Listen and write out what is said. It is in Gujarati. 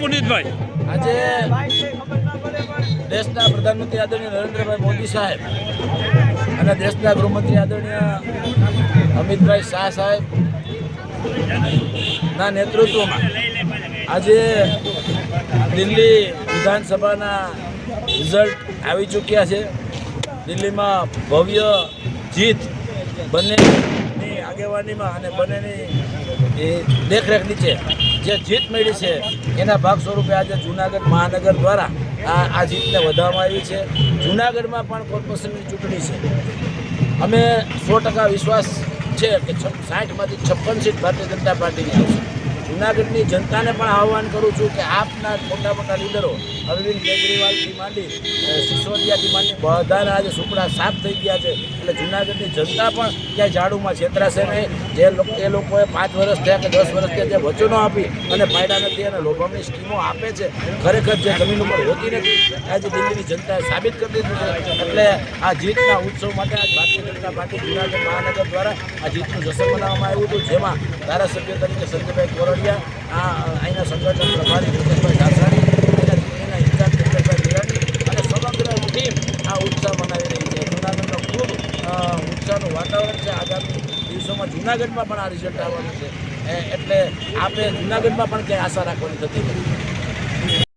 પુનિતભાઈ. આજે દેશના પ્રધાનમંત્રી આદરણીય નરેન્દ્રભાઈ મોદી સાહેબ અને દેશના ગૃહમંત્રી આદરણીય અમિતભાઈ શાહ સાહેબ ના નેતૃત્વમાં આજે દિલ્હી વિધાનસભાના રિઝલ્ટ આવી ચૂક્યા છે. દિલ્હીમાં ભવ્ય જીત બંનેની આગેવાનીમાં અને બંનેની એ દેખરેખ નીચે જે જીત મળી છે, એના ભાગ સ્વરૂપે આજે જુનાગઢ મહાનગર દ્વારા આ આ જીતને વધારવામાં આવી છે. જુનાગઢમાં પણ કોર્પોરેશનની ચૂંટણી છે. અમે સો ટકા વિશ્વાસ છે કે સાઠમાંથી છપ્પન સીટ ભારતીય જનતા પાર્ટીની આવશે જુનાગઢની જનતાને પણ આહવાન કરું છું કે આપના મોટા મોટા લીડરો, અરવિંદ કેજરીવાલથી માંડી સિસોદિયાથી માંડી, બધાના આજે સુપડા સાફ થઈ ગયા છે. એટલે જુનાગઢની જનતા પણ ક્યાંય ઝાડુમાં છેતરાશે નહીં. જે લોકો એ લોકોએ પાંચ વર્ષ થયા કે દસ વર્ષ થયા જે વચનો આપી અને ફાયદા નથી અને લોભામણી સ્કીમો આપે છે. ખરેખર જે જમીન ઉપર હોતી નથી, આજે દિલ્હીની જનતાએ સાબિત કરી દીધું છે. એટલે આ જીતના ઉત્સવ માટે આજ ભારતીય જનતા પાર્ટી જુનાગઢ મહાનગર દ્વારા આ જીતનું જશ્ન બનાવવામાં આવ્યું હતું. જેમાં ધારાસભ્ય તરીકે સંજયભાઈ કોરડિયા આ અહીંના સંગઠન પ્રભારી ધાસાણી અહીંના ચૂંટણીના ઇન્ચાર્જ મુકેશભાઈ બિરાણી અને સમગ્ર ટીમ આ ઉત્સાહ મનાવી રહી છે. જુનાગઢનો ખૂબ ઉત્સાહનું વાતાવરણ છે. આગામી દિવસોમાં જુનાગઢમાં પણ આ રિઝલ્ટ આવવાનું છે. એટલે આપણે જુનાગઢમાં પણ ક્યાંય આશા રાખવાની થતી નથી.